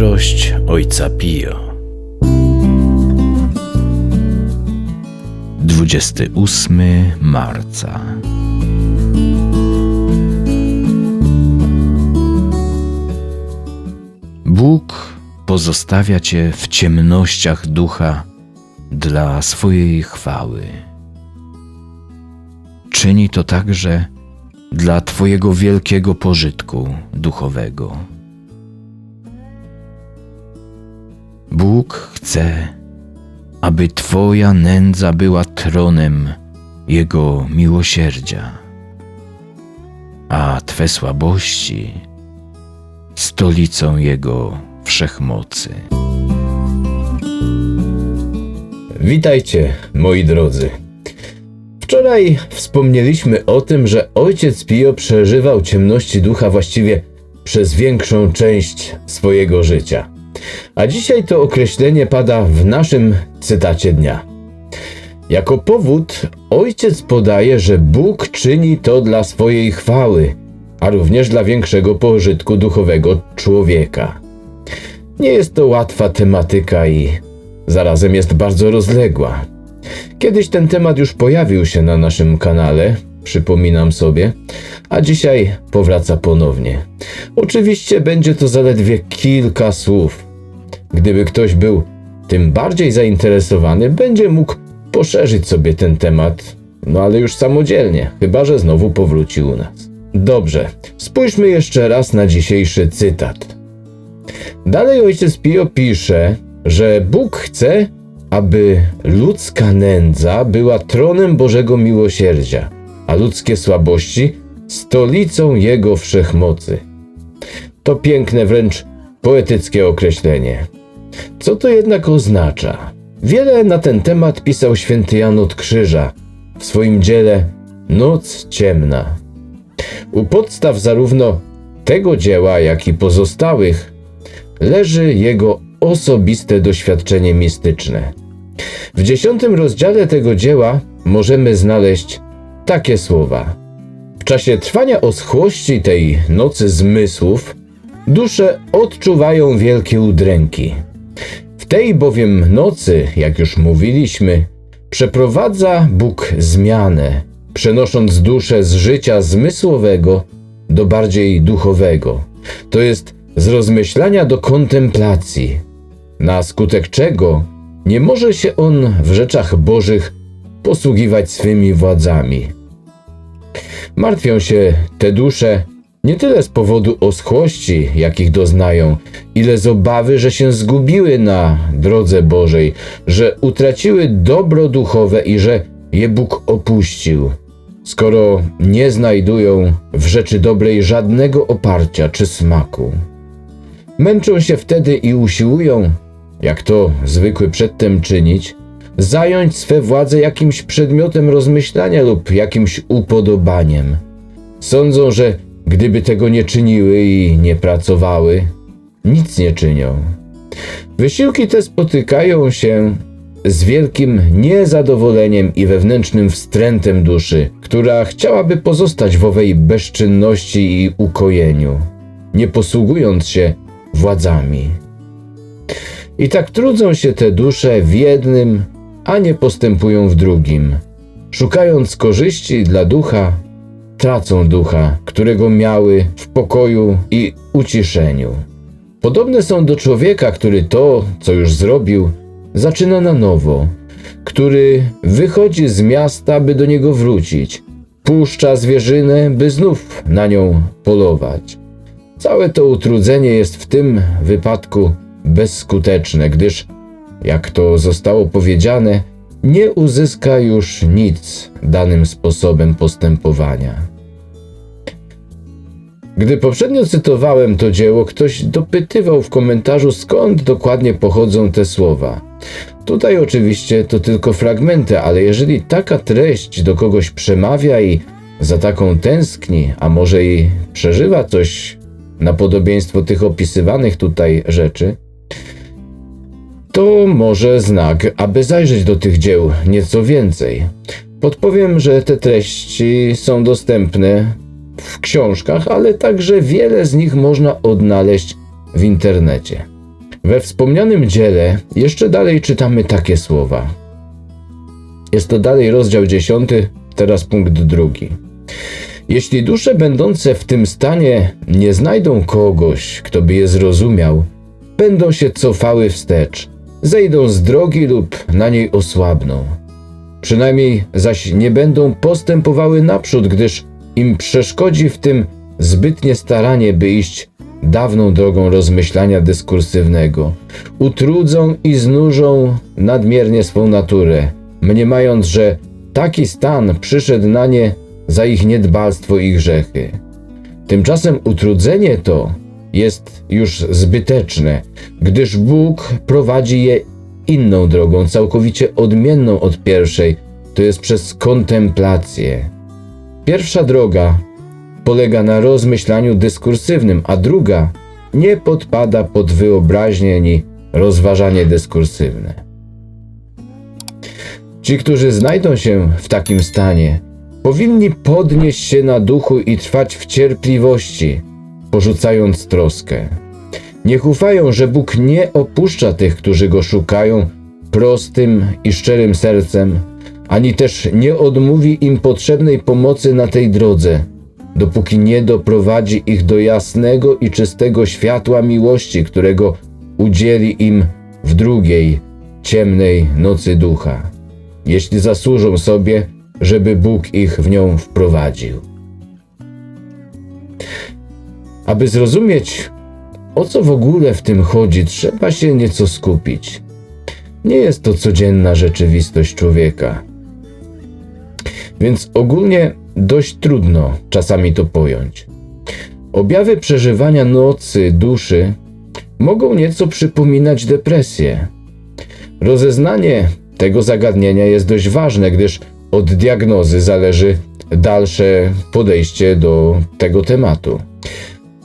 Mądrość Ojca Pio 28 marca Bóg pozostawia Cię w ciemnościach ducha dla swojej chwały. Czyni to także dla Twojego wielkiego pożytku duchowego. Bóg chce, aby Twoja nędza była tronem Jego miłosierdzia, a Twe słabości stolicą Jego wszechmocy. Witajcie, moi drodzy. Wczoraj wspomnieliśmy o tym, że ojciec Pio przeżywał ciemności ducha właściwie przez większą część swojego życia. A dzisiaj to określenie pada w naszym cytacie dnia. Jako powód ojciec podaje, że Bóg czyni to dla swojej chwały, a również dla większego pożytku duchowego człowieka. Nie jest to łatwa tematyka i zarazem jest bardzo rozległa. Kiedyś ten temat już pojawił się na naszym kanale, przypominam sobie, a dzisiaj powraca ponownie. Oczywiście będzie to zaledwie kilka słów. Gdyby ktoś był tym bardziej zainteresowany, będzie mógł poszerzyć sobie ten temat, no ale już samodzielnie, chyba że znowu powróci u nas. Dobrze, spójrzmy jeszcze raz na dzisiejszy cytat. Dalej ojciec Pio pisze, że Bóg chce, aby ludzka nędza była tronem Bożego miłosierdzia, a ludzkie słabości stolicą Jego wszechmocy. To piękne, wręcz poetyckie określenie. Co to jednak oznacza? Wiele na ten temat pisał święty Jan od Krzyża w swoim dziele Noc ciemna. U podstaw zarówno tego dzieła, jak i pozostałych leży jego osobiste doświadczenie mistyczne. W dziesiątym rozdziale tego dzieła możemy znaleźć takie słowa. W czasie trwania oschłości tej nocy zmysłów dusze odczuwają wielkie udręki. W tej bowiem nocy, jak już mówiliśmy, przeprowadza Bóg zmianę, przenosząc duszę z życia zmysłowego do bardziej duchowego, to jest z rozmyślania do kontemplacji, na skutek czego nie może się on w rzeczach bożych posługiwać swymi władzami. Martwią się te dusze nie tyle z powodu oschłości, jakich doznają, ile z obawy, że się zgubiły na drodze Bożej, że utraciły dobro duchowe i że je Bóg opuścił. Skoro nie znajdują w rzeczy dobrej żadnego oparcia czy smaku. Męczą się wtedy i usiłują, jak to zwykły przedtem czynić, zająć swe władze jakimś przedmiotem rozmyślania lub jakimś upodobaniem. Sądzą, że gdyby tego nie czyniły i nie pracowały, nic nie czynią. Wysiłki te spotykają się z wielkim niezadowoleniem i wewnętrznym wstrętem duszy, która chciałaby pozostać w owej bezczynności i ukojeniu, nie posługując się władzami. I tak trudzą się te dusze w jednym, a nie postępują w drugim. Szukając korzyści dla ducha, tracą ducha, którego miały w pokoju i uciszeniu. Podobne są do człowieka, który to, co już zrobił, zaczyna na nowo, który wychodzi z miasta, by do niego wrócić, puszcza zwierzynę, by znów na nią polować. Całe to utrudzenie jest w tym wypadku bezskuteczne, gdyż, jak to zostało powiedziane, nie uzyska już nic danym sposobem postępowania. Gdy poprzednio cytowałem to dzieło, ktoś dopytywał w komentarzu, skąd dokładnie pochodzą te słowa. Tutaj oczywiście to tylko fragmenty, ale jeżeli taka treść do kogoś przemawia i za taką tęskni, a może i przeżywa coś na podobieństwo tych opisywanych tutaj rzeczy, to może znak, aby zajrzeć do tych dzieł nieco więcej. Podpowiem, że te treści są dostępne w książkach, ale także wiele z nich można odnaleźć w internecie. We wspomnianym dziele jeszcze dalej czytamy takie słowa. Jest to dalej rozdział 10, teraz punkt drugi. Jeśli dusze będące w tym stanie nie znajdą kogoś, kto by je zrozumiał, będą się cofały wstecz, zejdą z drogi lub na niej osłabną. Przynajmniej zaś nie będą postępowały naprzód, gdyż im przeszkodzi w tym zbytnie staranie, by iść dawną drogą rozmyślania dyskursywnego. Utrudzą i znużą nadmiernie swą naturę, mniemając, że taki stan przyszedł na nie za ich niedbalstwo i grzechy. Tymczasem utrudzenie to jest już zbyteczne, gdyż Bóg prowadzi je inną drogą, całkowicie odmienną od pierwszej, to jest przez kontemplację. Pierwsza droga polega na rozmyślaniu dyskursywnym, a druga nie podpada pod wyobraźnię ani rozważanie dyskursywne. Ci, którzy znajdą się w takim stanie, powinni podnieść się na duchu i trwać w cierpliwości, porzucając troskę. Niech ufają, że Bóg nie opuszcza tych, którzy go szukają prostym i szczerym sercem, ani też nie odmówi im potrzebnej pomocy na tej drodze, dopóki nie doprowadzi ich do jasnego i czystego światła miłości, którego udzieli im w drugiej, ciemnej nocy ducha, jeśli zasłużą sobie, żeby Bóg ich w nią wprowadził. Aby zrozumieć, o co w ogóle w tym chodzi, trzeba się nieco skupić. Nie jest to codzienna rzeczywistość człowieka. Więc ogólnie dość trudno czasami to pojąć. Objawy przeżywania nocy duszy mogą nieco przypominać depresję. Rozeznanie tego zagadnienia jest dość ważne, gdyż od diagnozy zależy dalsze podejście do tego tematu.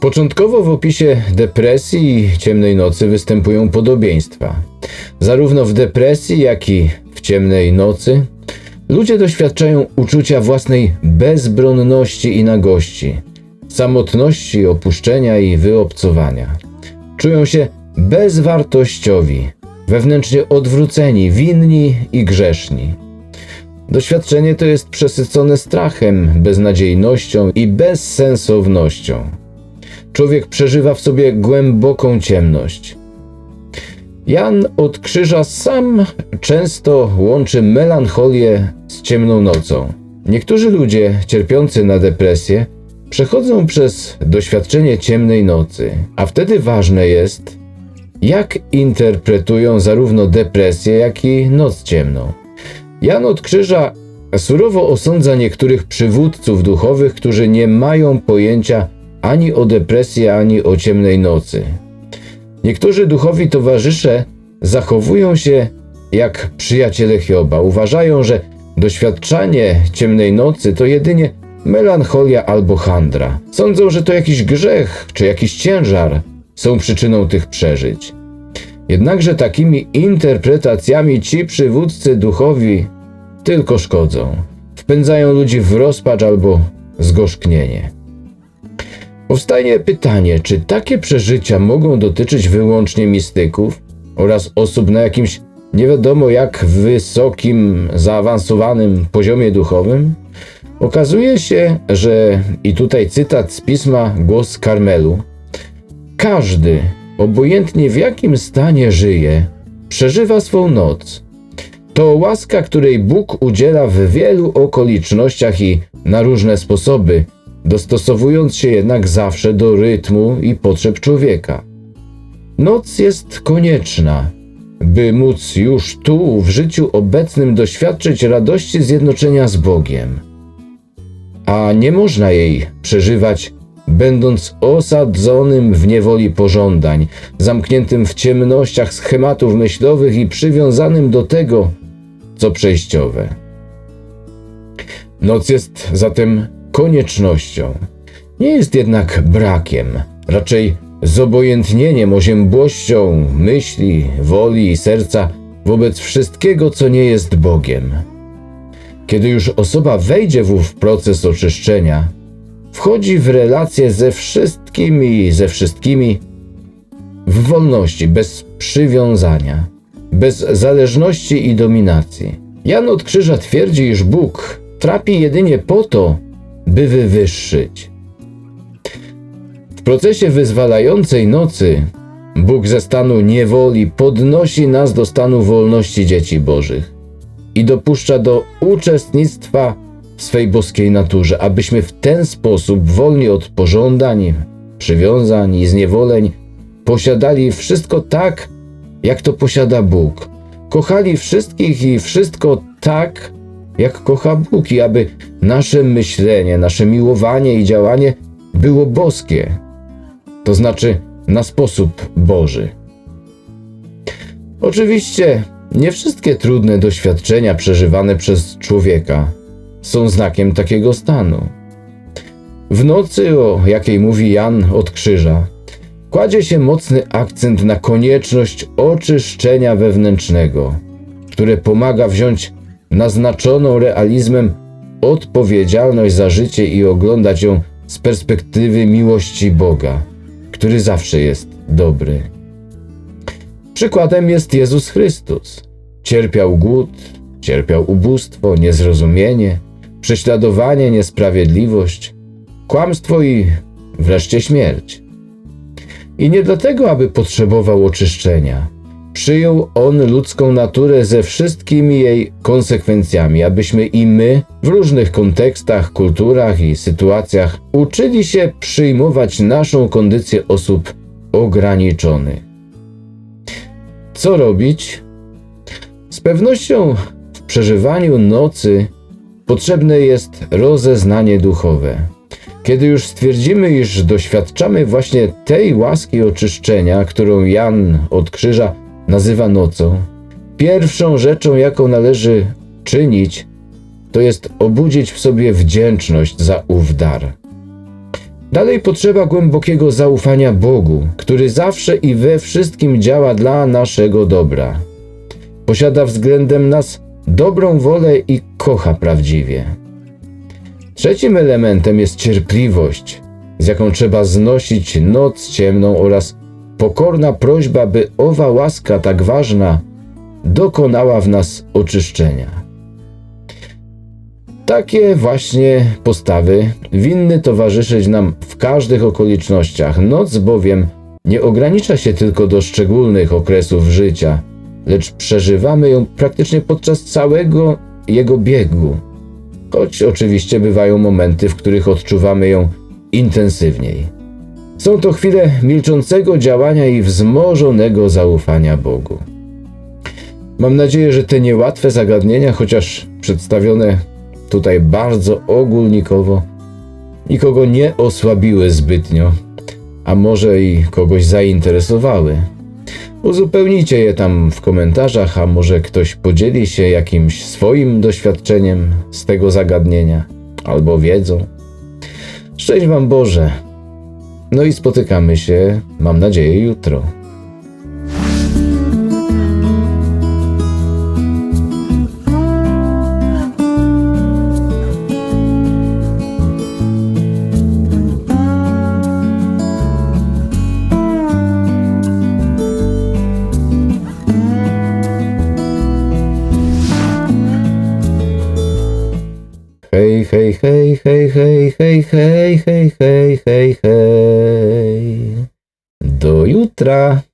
Początkowo w opisie depresji i ciemnej nocy występują podobieństwa. Zarówno w depresji, jak i w ciemnej nocy ludzie doświadczają uczucia własnej bezbronności i nagości, samotności, opuszczenia i wyobcowania. Czują się bezwartościowi, wewnętrznie odwróceni, winni i grzeszni. Doświadczenie to jest przesycone strachem, beznadziejnością i bezsensownością. Człowiek przeżywa w sobie głęboką ciemność. Jan od Krzyża sam często łączy melancholię z ciemną nocą. Niektórzy ludzie cierpiący na depresję przechodzą przez doświadczenie ciemnej nocy, a wtedy ważne jest, jak interpretują zarówno depresję, jak i noc ciemną. Jan od Krzyża surowo osądza niektórych przywódców duchowych, którzy nie mają pojęcia ani o depresji, ani o ciemnej nocy. Niektórzy duchowi towarzysze zachowują się jak przyjaciele Hioba. Uważają, że doświadczanie ciemnej nocy to jedynie melancholia albo handra. Sądzą, że to jakiś grzech czy jakiś ciężar są przyczyną tych przeżyć. Jednakże takimi interpretacjami ci przywódcy duchowi tylko szkodzą. Wpędzają ludzi w rozpacz albo zgorzknienie. Powstaje pytanie, czy takie przeżycia mogą dotyczyć wyłącznie mistyków oraz osób na jakimś nie wiadomo jak wysokim, zaawansowanym poziomie duchowym? Okazuje się, że i tutaj cytat z pisma Głos Karmelu. Każdy, obojętnie w jakim stanie żyje, przeżywa swą noc. To łaska, której Bóg udziela w wielu okolicznościach i na różne sposoby, dostosowując się jednak zawsze do rytmu i potrzeb człowieka. Noc jest konieczna, by móc już tu, w życiu obecnym, doświadczyć radości zjednoczenia z Bogiem. A nie można jej przeżywać, będąc osadzonym w niewoli pożądań, zamkniętym w ciemnościach schematów myślowych i przywiązanym do tego, co przejściowe. Noc jest zatem koniecznością. Nie jest jednak brakiem, raczej zobojętnieniem, oziębłością myśli, woli i serca wobec wszystkiego, co nie jest Bogiem. Kiedy już osoba wejdzie w ów proces oczyszczenia, wchodzi w relacje ze wszystkimi ze wszystkimi w wolności, bez przywiązania, bez zależności i dominacji. Jan od Krzyża twierdzi, iż Bóg trapi jedynie po to, by wywyższyć. W procesie wyzwalającej nocy Bóg ze stanu niewoli podnosi nas do stanu wolności dzieci Bożych i dopuszcza do uczestnictwa w swej boskiej naturze, abyśmy w ten sposób, wolni od pożądań, przywiązań i zniewoleń, posiadali wszystko tak, jak to posiada Bóg. Kochali wszystkich i wszystko tak, jak kocha Bóg, i aby nasze myślenie, nasze miłowanie i działanie było boskie, to znaczy na sposób Boży. Oczywiście nie wszystkie trudne doświadczenia przeżywane przez człowieka są znakiem takiego stanu. W nocy, o jakiej mówi Jan od Krzyża, kładzie się mocny akcent na konieczność oczyszczenia wewnętrznego, które pomaga wziąć naznaczoną realizmem odpowiedzialność za życie i oglądać ją z perspektywy miłości Boga, który zawsze jest dobry. Przykładem jest Jezus Chrystus. Cierpiał głód, cierpiał ubóstwo, niezrozumienie, prześladowanie, niesprawiedliwość, kłamstwo i wreszcie śmierć. I nie dlatego, aby potrzebował oczyszczenia. Przyjął on ludzką naturę ze wszystkimi jej konsekwencjami, abyśmy i my w różnych kontekstach, kulturach i sytuacjach uczyli się przyjmować naszą kondycję osób ograniczonych. Co robić? Z pewnością w przeżywaniu nocy potrzebne jest rozeznanie duchowe. Kiedy już stwierdzimy, iż doświadczamy właśnie tej łaski oczyszczenia, którą Jan od krzyża nazywa nocą, pierwszą rzeczą, jaką należy czynić, to jest obudzić w sobie wdzięczność za ów dar. Dalej potrzeba głębokiego zaufania Bogu, który zawsze i we wszystkim działa dla naszego dobra. Posiada względem nas dobrą wolę i kocha prawdziwie. Trzecim elementem jest cierpliwość, z jaką trzeba znosić noc ciemną oraz pokorna prośba, by owa łaska tak ważna dokonała w nas oczyszczenia. Takie właśnie postawy winny towarzyszyć nam w każdych okolicznościach. Noc bowiem nie ogranicza się tylko do szczególnych okresów życia, lecz przeżywamy ją praktycznie podczas całego jego biegu. Choć oczywiście bywają momenty, w których odczuwamy ją intensywniej. Są to chwile milczącego działania i wzmożonego zaufania Bogu. Mam nadzieję, że te niełatwe zagadnienia, chociaż przedstawione tutaj bardzo ogólnikowo, nikogo nie osłabiły zbytnio, a może i kogoś zainteresowały. Uzupełnijcie je tam w komentarzach, a może ktoś podzieli się jakimś swoim doświadczeniem z tego zagadnienia albo wiedzą. Szczęść Wam Boże! No i spotykamy się, mam nadzieję, jutro. Hej, hej, hej, hej, hej, hej, hej, hej, hej, hej, jutra.